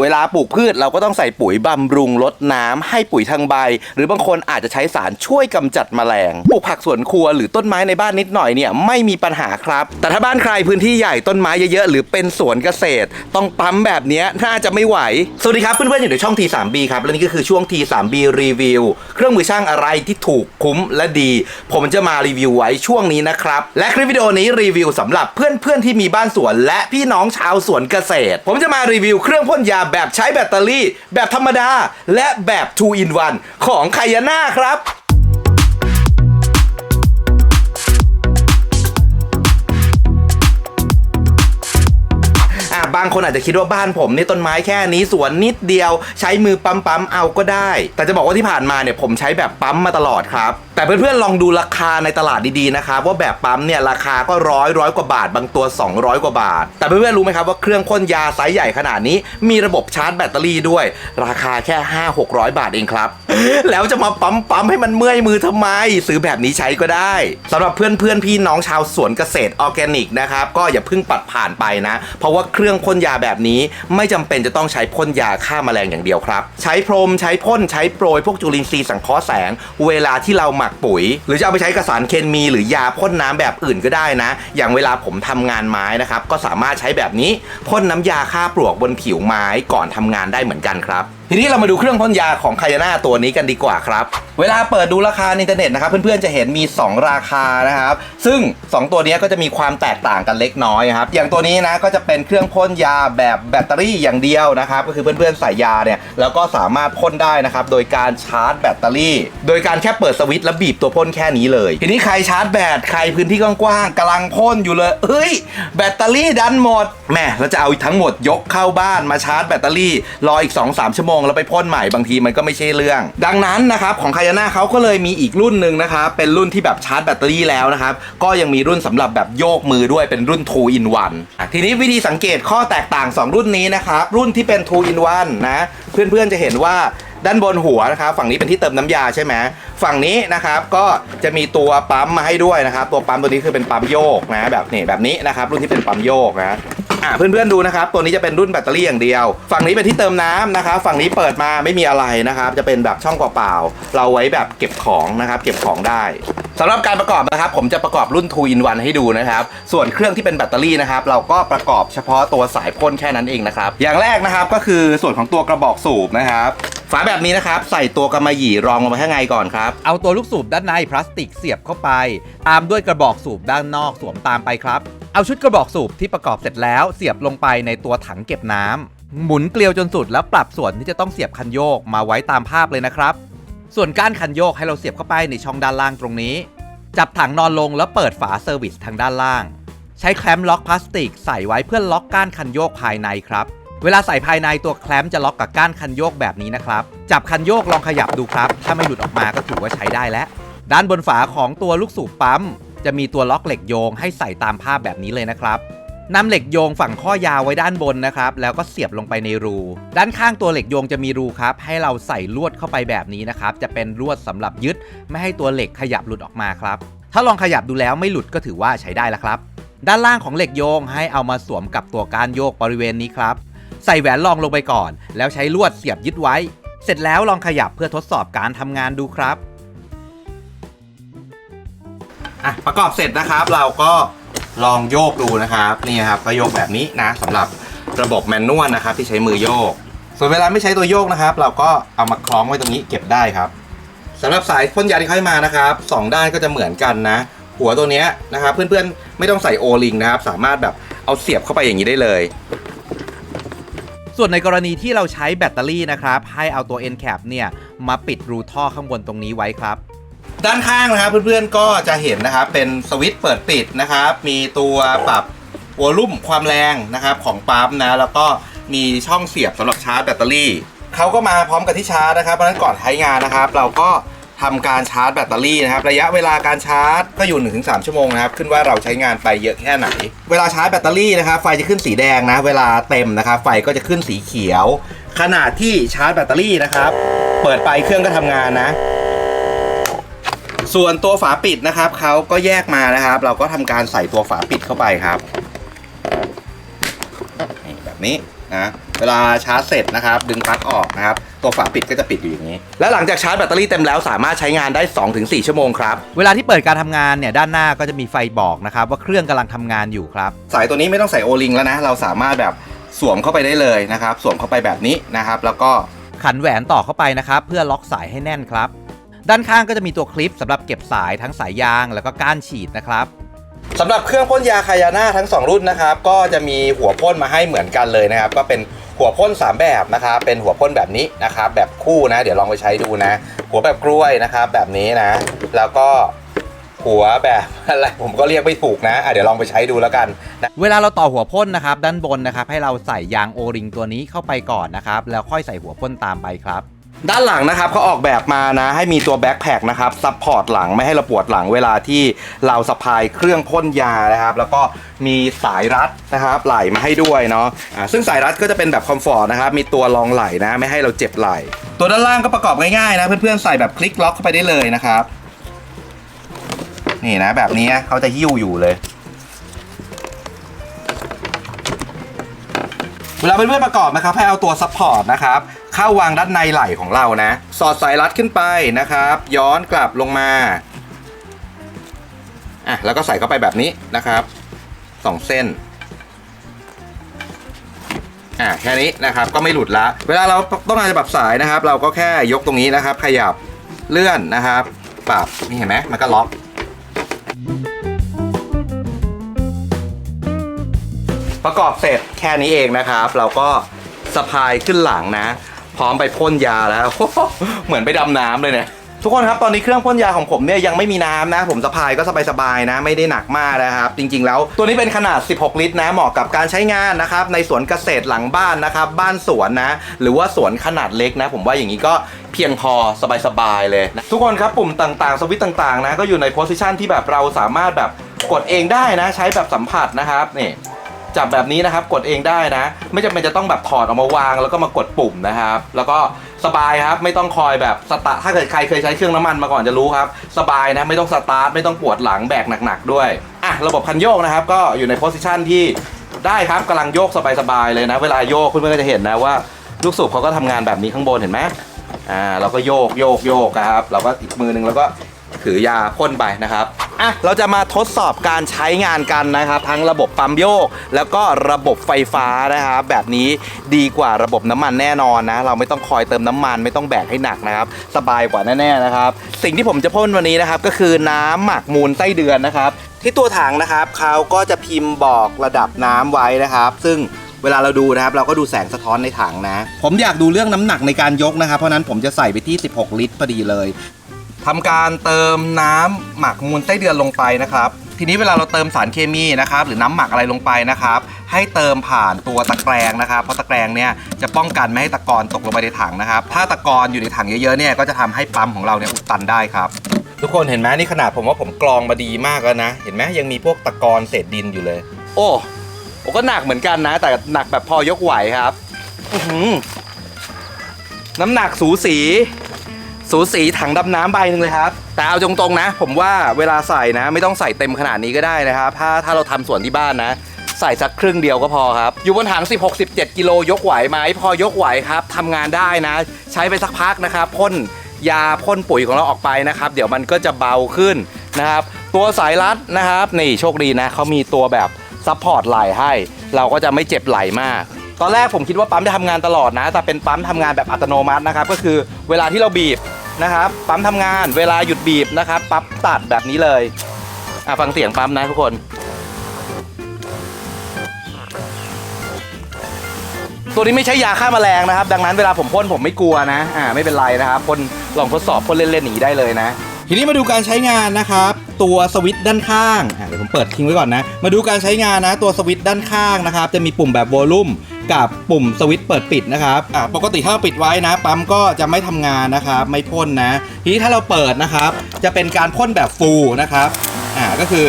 เวลาปลูกพืชเราก็ต้องใส่ปุ๋ยบำรุงลดน้ำให้ปุ๋ยทางใบ หรือบางคนอาจจะใช้สารช่วยกำจัดแมลงปลูกผักสวนครัวหรือต้นไม้ในบ้านนิดหน่อยเนี่ยไม่มีปัญหาครับ แต่ถ้าบ้านใครพื้นที่ใหญ่ต้นไม้เยอะๆหรือเป็นสวนเกษตร ต้องปั๊มแบบนี้น่าจะไม่ไหว สวัสดีครับเพื่อนๆอยู่ในช่อง T3B ครับและนี่ก็คือช่วง T3B รีวิวเครื่องมือช่างอะไรที่ถูกคุ้มและดี ผมจะมารีวิวไว้ช่วงนี้นะครับและคลิปวิดีโอนี้รีวิวสำหรับเพื่อนๆที่มีบ้านสวน และพี่น้องชาวสวนเกษตร ผมจะมารีวิวเครื่องพ่นยาแบบใช้แบตเตอรี่ แบบธรรมดา และแบบ 2 in 1 ของไคยาน่าครับ บางคนอาจจะคิดว่าบ้านผมนี่ต้นไม้แค่นี้สวนนิดเดียว ใช้มือปั๊มปั๊มเอาก็ได้ แต่จะบอกว่าที่ผ่านมาเนี่ยผมใช้แบบปั๊มมาตลอดครับ แต่เพื่อนๆลองดูราคาในตลาดดีๆนะครับว่าแบบปั๊มเนี่ยราคาก็ร้อยร้อยกว่าบาท บางตัว 200 กว่าบาท แต่เพื่อนๆรู้ไหมครับว่าเครื่องพ่นยาไซส์ใหญ่ขนาดนี้ มีระบบชาร์จแบตเตอรี่ด้วย ราคาแค่ 5 600 บาทเองครับแล้วจะมาปั๊มปั๊มให้มันเมื่อยมือทำไม ซื้อแบบนี้ใช้ก็ได้สำหรับเพื่อนๆพี่น้องชาวสวนเกษตรออร์แกนิกนะครับก็อย่าเพิ่งปัดผ่านไปนะ เพราะว่าเครื่องพ่นยาแบบนี้ ไม่จำเป็นจะต้องใช้พ่นยาฆ่าแมลงอย่างเดียวครับ ใช้พรมใช้พ่นใช้โปรยพวกจุลินทรีย์สังเคราะห์แสง เวลาที่เราหมักปุ๋ย หรือจะเอาไปใช้กบสารเคมี หรือยาพ่นน้ำแบบอื่นก็ได้นะ อย่างเวลาผมทำงานไม้นะครับก็สามารถใช้แบบนี้พ่นน้ำยาฆ่าปลวกบนผิวไม้ก่อนทำงานได้เหมือนกันครับ ทีนี้เรามาดูเครื่องพ่นยาของคายาน่าตัวนี้กันดีกว่าครับ เวลาเปิดดูราคาในอินเทอร์เน็ตนะครับ เพื่อนๆจะเห็นมี 2 ราคานะครับ ซึ่ง 2 ตัวนี้ก็จะมีความแตกต่างกันเล็กน้อยครับ อย่างตัวนี้นะก็จะเป็นเครื่องพ่นยาแบบแบตเตอรี่อย่างเดียวนะครับ ก็คือเพื่อนๆใส่ยาเนี่ยแล้วก็สามารถพ่นได้นะครับ โดยการชาร์จแบตเตอรี่ โดยการแค่เปิดสวิตช์แล้วบีบตัวพ่นแค่นี้เลย ทีนี้ใครชาร์จแบตใครพื้นที่กว้างๆกำลังพ่นอยู่เลยเฮ้ย แบตเตอรี่ดันหมดแหม่เราจะเอาทั้งหมดยกเข้าบ้านมาชาร์จแบตเตอรี่รออีก 2-3 ชั่วโมงแล้วไปพ่นใหม่บางทีมันก็ไม่ใช่เรื่อง ดังนั้นนะครับของคายาน่าเขาก็เลยมีอีกรุ่นหนึ่งนะครับเป็นรุ่นที่แบบชาร์จแบตเตอรี่แล้วนะครับก็ยังมีรุ่นสำหรับแบบโยกมือด้วยเป็นรุ่น 2 in 1ทีนี้วิธีสังเกตข้อแตกต่าง 2 รุ่นนี้นะครับรุ่นที่เป็น 2 in 1นะเพื่อนๆจะเห็นว่า ด้านบนหัวนะครับฝั่งนี้เป็นที่เติมน้ำยาใช่ไหมฝั่งนี้นะครับก็จะมีตัวปั๊มมาให้ด้วยนะครับ ตัวปั๊มตัวนี้คือเป็นปั๊มโยกนะแบบนี้แบบนี้นะครับรุ่นที่เป็นปั๊มโยกนะอะเพื่อนๆดูนะครับ ตัวนี้จะเป็นรุ่นแบตเตอรี่อย่างเดียว ฝั่งนี้เป็นที่เติมน้ำนะครับ ฝั่งนี้เปิดมาไม่มีอะไรนะครับ จะเป็นแบบช่องเปล่าๆเราไว้แบบเก็บของนะครับ เก็บของได้สำหรับการประกอบนะครับ ผมจะประกอบรุ่น 2 in 1ให้ดูนะครับ ส่วนเครื่องที่เป็นแบตเตอรี่นะครับ เราก็ประกอบเฉพาะตัวสายพ่นแค่นั้นเองนะครับ อย่างแรกนะครับก็คือส่วนของตัวกระบอกสูบนะครับ ฝาแบบนี้นะครับ ใส่ตัวกำมะหยี่รองลงไปข้างในก่อนครับ เอาตัวลูกสูบด้านในพลาสติกเสียบเข้าไป ตามด้วยกระบอกสูบด้านนอกสวมตามไปครับ เอาชุดกระบอกสูบที่ประกอบเสร็จแล้ว เสียบลงไปในตัวถังเก็บน้ำหมุนเกลียวจนสุดแล้วปรับส่วนที่จะต้องเสียบคันโยกมาไว้ตามภาพเลยนะครับ ส่วนก้านคันโยกให้เราเสียบเข้าไปในช่องด้านล่างตรงนี้ จับถังนอนลงแล้วเปิดฝาเซอร์วิสทางด้านล่าง ใช้แคลมล็อกพลาสติกใส่ไว้เพื่อล็อกก้านคันโยกภายในครับ เวลาใส่ภายในตัวแคลมจะล็อกกับก้านคันโยกแบบนี้นะครับ จับคันโยกลองขยับดูครับ ถ้าไม่หลุดออกมาก็ถือว่าใช้ได้แล้ว ด้านบนฝาของตัวลูกสูบปั๊ม จะมีตัวล็อกเหล็กโยงให้ใส่ตามภาพแบบนี้เลยนะครับนำเหล็กโยงฝั่งข้อยาวไว้ด้านบนนะครับ แล้วก็เสียบลงไปในรู ด้านข้างตัวเหล็กโยงจะมีรูครับ ให้เราใส่ลวดเข้าไปแบบนี้นะครับ จะเป็นลวดสำหรับยึด ไม่ให้ตัวเหล็กขยับหลุดออกมาครับ ถ้าลองขยับดูแล้วไม่หลุดก็ถือว่าใช้ได้แล้วครับ ด้านล่างของเหล็กโยงให้เอามาสวมกับตัวการโยกบริเวณนี้ครับ ใส่แหวนรองลงไปก่อน แล้วใช้ลวดเสียบยึดไว้ เสร็จแล้วลองขยับเพื่อทดสอบการทำงานดูครับอะประกอบเสร็จนะครับเราก็ลองโยกดูนะครับนี่ครับก็โยกแบบนี้นะสำหรับระบบแมนนวลนะครับ ที่ใช้มือโยก ส่วนเวลาไม่ใช้ตัวโยกนะครับ เราก็เอามาคล้องไว้ตรงนี้เก็บได้ครับสำหรับสายพ่นยาที่เข้ามานะครับสองด้านก็จะเหมือนกันนะ หัวตัวนี้นะครับเพื่อนๆไม่ต้องใส่โอลิงนะครับ สามารถแบบเอาเสียบเข้าไปอย่างนี้ได้เลย ส่วนในกรณีที่เราใช้แบตเตอรี่นะครับ ให้เอาตัว end cap เนี่ยมาปิดรูท่อข้างบนตรงนี้ไว้ครับ ด้านข้างนะครับเพื่อนๆก็จะเห็นนะครับเป็นสวิตช์เปิดปิดนะครับ มีตัวปรับวอลลุ่มความแรงนะครับของปั๊มนะ แล้วก็มีช่องเสียบสำหรับชาร์จแบตเตอรี่เขาก็มาพร้อมกับที่ชาร์จนะครับเพราะฉะนั้นก่อนใช้งานนะครับ เราก็ ทำการชาร์จแบตเตอรี่นะครับ ระยะเวลาการชาร์จก็อยู่ 1-3 ชั่วโมงนะครับ ขึ้นว่าเราใช้งานไปเยอะแค่ไหน เวลาชาร์จแบตเตอรี่นะครับ ไฟจะขึ้นสีแดงนะ เวลาเต็มนะครับ ไฟก็จะขึ้นสีเขียวขณะที่ชาร์จแบตเตอรี่นะครับ เปิดไปเครื่องก็ทำงานนะ ส่วนตัวฝาปิดนะครับเขาก็แยกมานะครับ เราก็ทำการใส่ตัวฝาปิดเข้าไปครับแบบนี้นะ เวลาชาร์จเสร็จนะครับ ดึงปลั๊กออกนะครับ ตัวฝาปิดก็จะปิดอยู่อย่างนี้ และหลังจากชาร์จแบตเตอรี่เต็มแล้วสามารถใช้งานได้ 2-4 ชั่วโมงครับ เวลาที่เปิดการทำงานเนี่ยด้านหน้าก็จะมีไฟบอกนะครับว่าเครื่องกำลังทำงานอยู่ครับ สายตัวนี้ไม่ต้องใส่โอลิงแล้วนะ เราสามารถแบบสวมเข้าไปได้เลยนะครับ สวมเข้าไปแบบนี้นะครับ แล้วก็ขันแหวนต่อเข้าไปนะครับ เพื่อล็อกสายให้แน่นครับ ด้านข้างก็จะมีตัวคลิปสำหรับเก็บสายทั้งสายยางแล้วก็ก้านฉีดนะครับ สำหรับเครื่องพ่นยาคายาน่าทั้ง 2 รุ่นนะครับ ก็จะมีหัวพ่นมาให้เหมือนกันเลยนะครับ ก็เป็น หัวพ่น 3 แบบนะครับ เป็นหัวพ่นแบบนี้นะครับแบบคู่นะ เดี๋ยวลองไปใช้ดูนะ หัวแบบกล้วยนะครับแบบนี้นะ แล้วก็หัวแบบอะไรผมก็เรียกไม่ถูกนะะเดี๋ยวลองไปใช้ดูแล้วกันนะเวลาเราต่อหัวพ่นนะครับ ด้านบนนะครับ ให้เราใส่ยางโอริงตัวนี้เข้าไปก่อนนะครับ แล้วค่อยใส่หัวพ่นตามไปครับ ด้านหลังนะครับเขาออกแบบมานะให้มีตัวแบ็คแพคนะครับซัพพอร์ตหลังไม่ให้เราปวดหลังเวลาที่เราสะพายเครื่องพ่นยานะครับ แล้วก็มีสายรัดนะครับไหลมาให้ด้วยเนาะอ่าซึ่งสายรัดก็จะเป็นแบบคอมฟอร์ตนะครับมีตัวรองไหลนะ ไม่ให้เราเจ็บไหล ตัวด้านล่างก็ประกอบง่ายๆนะ เพื่อนๆใส่แบบคลิกล็อกเข้าไปได้เลยนะครับ นี่นะแบบนี้เขาจะหิ้วอยู่เลย วลาเพื่อนๆประกอบนะครับให้เอาตัวซัพพอร์ตนะครับเข้าวางด้านในไหล่ของเรานะ สอดสายรัดขึ้นไปนะครับ ย้อนกลับลงมาอะแล้วก็ใส่เข้าไปแบบนี้นะครับสองเส้นอะแค่นี้นะครับก็ไม่หลุดละ เวลาเราต้องการจะปรับสายนะครับ เราก็แค่ยกตรงนี้นะครับ ขยับเลื่อนนะครับ ปรับนี่เห็นไหมมันก็ล็อก ประกอบเสร็จแค่นี้เองนะครับ เราก็สะพายขึ้นหลังนะ พร้อมไปพ่นยาแล้ว เหมือนไปดำน้ำเลยเนี่ยทุกคนครับตอนนี้เครื่องพ่นยาของผมเนี่ยยังไม่มีน้ำนะ ผมสะพายก็สบายๆนะ ไม่ได้หนักมากนะครับ จริง ๆ แล้วตัวนี้เป็นขนาด 16 ลิตรนะเหมาะกับการใช้งานนะครับในสวนเกษตรหลังบ้านนะครับ บ้านสวนนะ หรือว่าสวนขนาดเล็กนะ ผมว่าอย่างนี้ก็เพียงพอสบายๆเลยนะทุกคนครับปุ่มต่างๆ สวิตช์ต่างๆนะก็อยู่ในโพสิชันที่แบบเราสามารถแบบกดเองได้นะ ใช้แบบสัมผัสนะครับนี่ จับแบบนี้นะครับ กดเองได้นะ ไม่จำเป็นจะต้องแบบถอดออกมาวาง แล้วก็มากดปุ่มนะครับ แล้วก็สบายครับไม่ต้องคอยแบบสตาร์ทถ้าเกิดใครเคยใช้เครื่องน้ำมันมาก่อนจะรู้ครับ สบายนะไม่ต้องสตาร์ทไม่ต้องปวดหลังแบกหนักๆด้วยอะระบบคันโยกนะครับ ก็อยู่ในโพสิชันที่ได้ครับกำลังโยกสบายๆเลยนะ เวลาโยกคุณเพื่อนก็จะเห็นนะว่าลูกสูบเขาก็ทำงานแบบนี้ข้างบนเห็นไหมอ่าเราก็โยกโยกโยกครับ เราก็อีกมือหนึงแล้วก็ถือยาพ่นไปนะครับ อะเราจะมาทดสอบการใช้งานกันนะครับ ทั้งระบบปั๊มโยก แล้วก็ระบบไฟฟ้านะครับแบบนี้ดีกว่าระบบน้ำมันแน่นอนนะ เราไม่ต้องคอยเติมน้ำมันไม่ต้องแบกให้หนักนะครับ สบายกว่าแน่ๆนะครับ สิ่งที่ผมจะพ่นวันนี้นะครับก็คือน้ำหมักมูลไส้เดือนนะครับ ที่ตัวถังนะครับเขาก็จะพิมพ์บอกระดับน้ำไว้นะครับ ซึ่งเวลาเราดูนะครับเราก็ดูแสงสะท้อนในถังนะ ผมอยากดูเรื่องน้ำหนักในการยกนะครับ เพราะนั้นผมจะใส่ไปที่ 16 ลิตรพอดีเลย ทำการเติมน้ำหมักมูลไส้เดือนลงไปนะครับ ทีนี้เวลาเราเติมสารเคมีนะครับ หรือน้ำหมักอะไรลงไปนะครับ ให้เติมผ่านตัวตะแกรงนะครับ เพราะตะแกรงเนี่ยจะป้องกันไม่ให้ตะกอนตกลงไปในถังนะครับ ถ้าตะกอนอยู่ในถังเยอะๆเนี่ยก็จะทำให้ปั๊มของเราเนี่ยอุดตันได้ครับ ทุกคนเห็นไหมนี่ขนาดผมว่าผมกรองมาดีมากแล้วนะ เห็นไหมยังมีพวกตะกอนเศษดินอยู่เลย โอ้โอ้ก็หนักเหมือนกันนะ แต่หนักแบบพอยกไหวครับ อื้อหือน้ำหนักสูสี สูสีถังดำน้ำใบหนึ่งเลยครับ แต่เอาตรงๆนะ ผมว่าเวลาใส่นะ ไม่ต้องใส่เต็มขนาดนี้ก็ได้นะครับ ถ้าถ้าเราทำสวนที่บ้านนะ ใส่สักครึ่งเดียวก็พอครับ อยู่บนถัง 16-17 กิโลยกไหวไหมพอยกไหวครับทำงานได้นะ ใช้ไปสักพักนะครับพ่นยาพ่นปุ๋ยของเราออกไปนะครับ เดี๋ยวมันก็จะเบาขึ้นนะครับ ตัวสายรัดนะครับ นี่โชคดีนะเขามีตัวแบบซัพพอร์ตไหลให้ เราก็จะไม่เจ็บไหลมากตอนแรกผมคิดว่าปั๊มจะทำงานตลอดนะ แต่เป็นปั๊มทำงานแบบอัตโนมัตินะครับ ก็คือเวลาที่เราบีบ นะครับปั๊มทำงานเวลาหยุดบีบนะครับปั๊บตัดแบบนี้เลยอะฟังเสียงปั๊มนะทุกคนตัวนี้ไม่ใช่ยาฆ่าแมลงนะครับ ดังนั้นเวลาผมพ่นผมไม่กลัวนะอ่าไม่เป็นไรนะครับพ่นลองทดสอบพ่นเล่นๆอย่างนี้ได้เลยนะ ทีนี้มาดูการใช้งานนะครับ ตัวสวิตช์ด้านข้างอะเดี๋ยวผมเปิดทิ้งไว้ก่อนนะ มาดูการใช้งานนะ ตัวสวิตช์ด้านข้างนะครับ จะมีปุ่มแบบวอลลุ่ม กับปุ่มสวิตช์เปิดปิดนะครับอ่าปกติถ้าเราปิดไว้นะ ปั๊มก็จะไม่ทำงานนะครับ ไม่พ่นนะ ทีนี้ถ้าเราเปิดนะครับ จะเป็นการพ่นแบบฟูนะครับอ่าก็คือ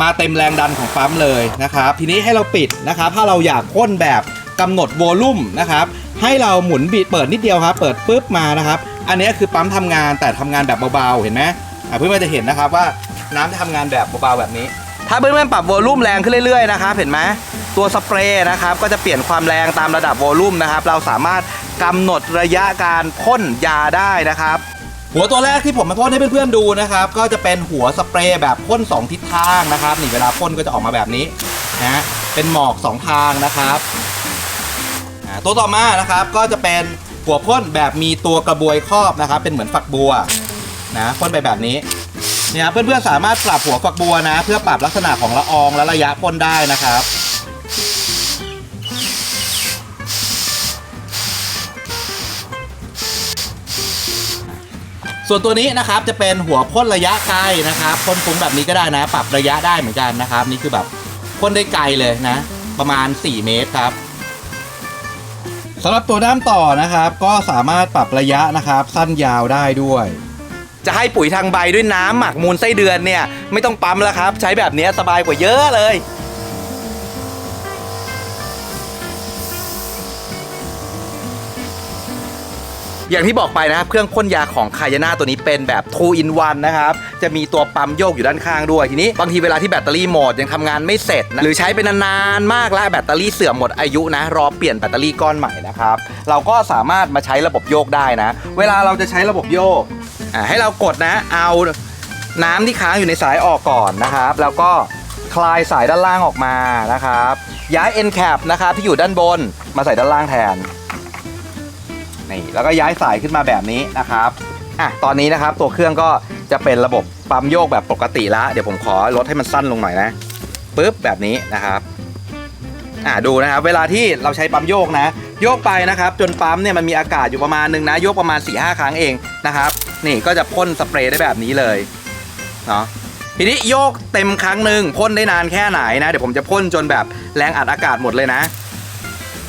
มาเต็มแรงดันของปั๊มเลยนะครับ ทีนี้ให้เราปิดนะครับ ถ้าเราอยากพ่นแบบกำหนดโวลุ่มนะครับให้เราหมุนบีเปิดนิดเดียวครับ เปิดปุ๊บมานะครับ อันนี้คือปั๊มทำงานแต่ทำงานแบบเบาๆเห็นไหมอะเพื่อนๆจะเห็นนะครับว่าน้ำจะทำงานแบบเบาๆแบบนี้ ถ้าเพื่อนๆปรับโวลุ่มแรงขึ้นเรื่อยๆนะครับเห็นไหมตัวสเปรย์นะครับก็จะเปลี่ยนความแรงตามระดับโวลูมนะครับเราสามารถกำหนดระยะการพ่นยาได้นะครับหัวตัวแรกที่ผมมาพ่นให้เพื่อนๆดูนะครับ ก็จะเป็นหัวสเปรย์แบบพ่นสองทิศทางนะครับนี่เวลาพ่นก็จะออกมาแบบนี้นะเป็นหมอกสองทางนะครับตัวต่อมานะครับก็จะเป็นหัวพ่นแบบมีตัวกระบวยครอบนะครับ เป็นเหมือนฝักบัวนะพ่นไปแบบนี้ เนี่ยเพื่อนๆสามารถปรับหัวฝักบัวนะ เพื่อปรับลักษณะของละอองและระยะพ่นได้นะครับส่วนตัวนี้นะครับจะเป็นหัวพ่นระยะไกลนะครับพ่นฟุ้งแบบนี้ก็ได้นะ ปรับระยะได้เหมือนกันนะครับ นี่คือแบบพ่นได้ไกลเลยนะ ประมาณ 4 เมตรครับสำหรับตัวด้ามต่อนะครับ ก็สามารถปรับระยะนะครับ สั้นยาวได้ด้วย จะให้ปุ๋ยทางใบด้วยน้ำหมักมูลไส้เดือนเนี่ย ไม่ต้องปั๊มแล้วครับ ใช้แบบนี้สบายกว่าเยอะเลย อย่างที่บอกไปนะครับ เครื่องพ่นยาของคายาน่าตัวนี้เป็นแบบ 2 in 1 นะครับ จะมีตัวปั๊มโยกอยู่ด้านข้างด้วย ทีนี้บางทีเวลาที่แบตเตอรี่หมดยังทำงานไม่เสร็จนะหรือใช้ไปนานๆมากแล้วแบตเตอรี่เสื่อมหมดอายุนะ รอเปลี่ยนแบตเตอรี่ก้อนใหม่นะครับ เราก็สามารถมาใช้ระบบโยกได้นะ เวลาเราจะใช้ระบบโยก อ่าให้เรากดนะ เอาน้ำที่ค้างอยู่ในสายออกก่อนนะครับ แล้วก็คลายสายด้านล่างออกมานะครับ ย้าย end cap นะครับที่อยู่ด้านบนมาใส่ด้านล่างแทนนี่แล้วก็ย้ายสายขึ้นมาแบบนี้นะครับอะตอนนี้นะครับตัวเครื่องก็จะเป็นระบบปั๊มโยกแบบปกติล้วเดี๋ยวผมขอลดให้มันสั้นลงหน่อยนะปึ๊บแบบนี้นะครับอะดูนะครับ เวลาที่เราใช้ปั๊มโยกนะ โยกไปนะครับ จนปั๊มเนี่ยมันมีอากาศอยู่ประมาณหนึงนะ โยกประมาณ4ีหครั้งเองนะครับ นี่ก็จะพ่นสเปรย์ได้แบบนี้เลยเนาะทีนี้โยกเต็มครั้งหนึ่งพ่นได้นานแค่ไหนนะ เดี๋ยวผมจะพ่นจนแบบแรงอัดอากาศหมดเลยนะ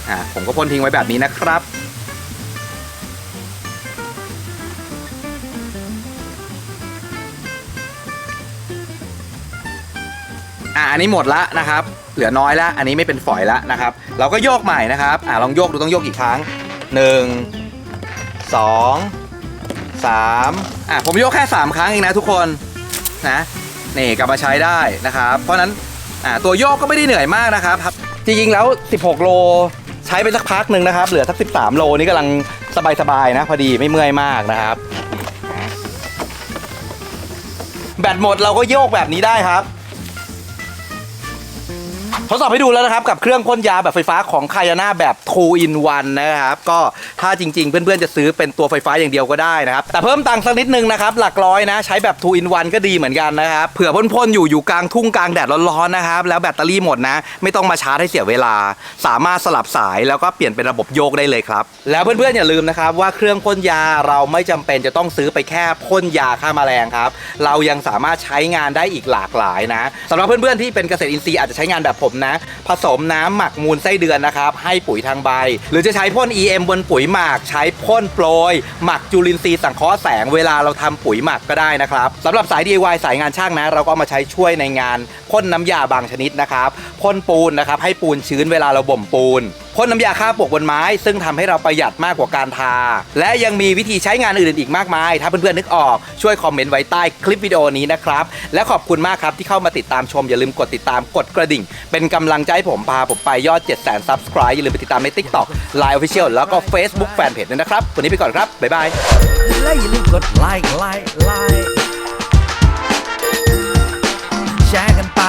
อะผมก็พ่นทิ้งไว้แบบนี้นะครับอะอันนี้หมดละนะครับ เหลือน้อยละอันนี้ไม่เป็นฝอยละนะครับ เราก็โยกใหม่นะครับอะลองโยกดูต้องโยกกี่ครั้ง 1 2 สามอะผมโยกแค่ 3 ครั้งเองนะทุกคนนะนี่กลับมาใช้ได้นะครับ เพราะนั้นอะตัวโยกก็ไม่ได้เหนื่อยมากนะครับครับ จริงๆแล้ว 16 โลใช้ไปสักพักหนึ่งนะครับ เหลือสัก 13 โลนี่กำลังสบายๆนะ พอดีไม่เมื่อยมากนะครับ แบตหมดเราก็โยกแบบนี้ได้ครับ ทดสอบให้ดูแล้วนะครับ กับเครื่องพ่นยาแบบไฟฟ้าของคายาน่าแบบ2 in 1นะครับ ก็ถ้าจริง ๆ เพื่อนๆจะซื้อเป็นตัวไฟฟ้าอย่างเดียวก็ได้นะครับ แต่เพิ่มตังค์สักนิดนึงนะครับ หลักร้อยนะ ใช้แบบ2 in 1ก็ดีเหมือนกันนะครับเผื่อพ่นๆอยู่อยู่กลางทุ่งกลางแดดร้อนๆนะครับ แล้วแบตเตอรี่หมดนะ ไม่ต้องมาชาร์จให้เสียเวลา สามารถสลับสายแล้วก็เปลี่ยนเป็นระบบโยกได้เลยครับแล้วเพื่อนๆอย่าลืมนะครับว่าเครื่องพ่นยาเราไม่จำเป็นจะต้องซื้อไปแค่พ่นยาฆ่าแมลงครับเรายังสามารถใช้งานได้อีกหลากหลายนะสำหรับเพื่อนๆที่เป็นเกษตรอินทรีย์อาจจะใช้งานแบบผมนะผสมน้ำหมักมูลไส้เดือนนะครับ ให้ปุ๋ยทางใบ หรือจะใช้พ่น EM บนปุ๋ยหมักใช้พ่นโปรย หมักจุลินทรีย์สังเคราะห์แสงเวลาเราทำปุ๋ยหมักก็ได้นะครับสำหรับสาย DIY สายงานช่างนะ เราก็เอามาใช้ช่วยในงานพ่นน้ำยาบางชนิดนะครับพ่นปูนนะครับให้ปูนชื้นเวลาเราบ่มปูนพ่นน้ำยาฆ่าปลวกบนไม้ ซึ่งทำให้เราประหยัดมากกว่าการทา และยังมีวิธีใช้งานอื่นๆอีกมากมาย ถ้าเพื่อนๆนึกออกช่วยคอมเมนต์ไว้ใต้คลิปวิดีโอนี้นะครับ และขอบคุณมากครับที่เข้ามาติดตามชม อย่าลืมกดติดตามกดกระดิ่ง เป็นกำลังใจให้ผมพาผมไปยอด 7 0 0 0 0 subscribe อย่าลืมไปติดตามใน TikTok Line Official แล้วก็ Facebook Fanpage ด้วยนะครับวันนี้ไปก่อนครับบ๊ายบาย และอย่าลืมกดไลค์ไลค์ไลค์แชร์กันไป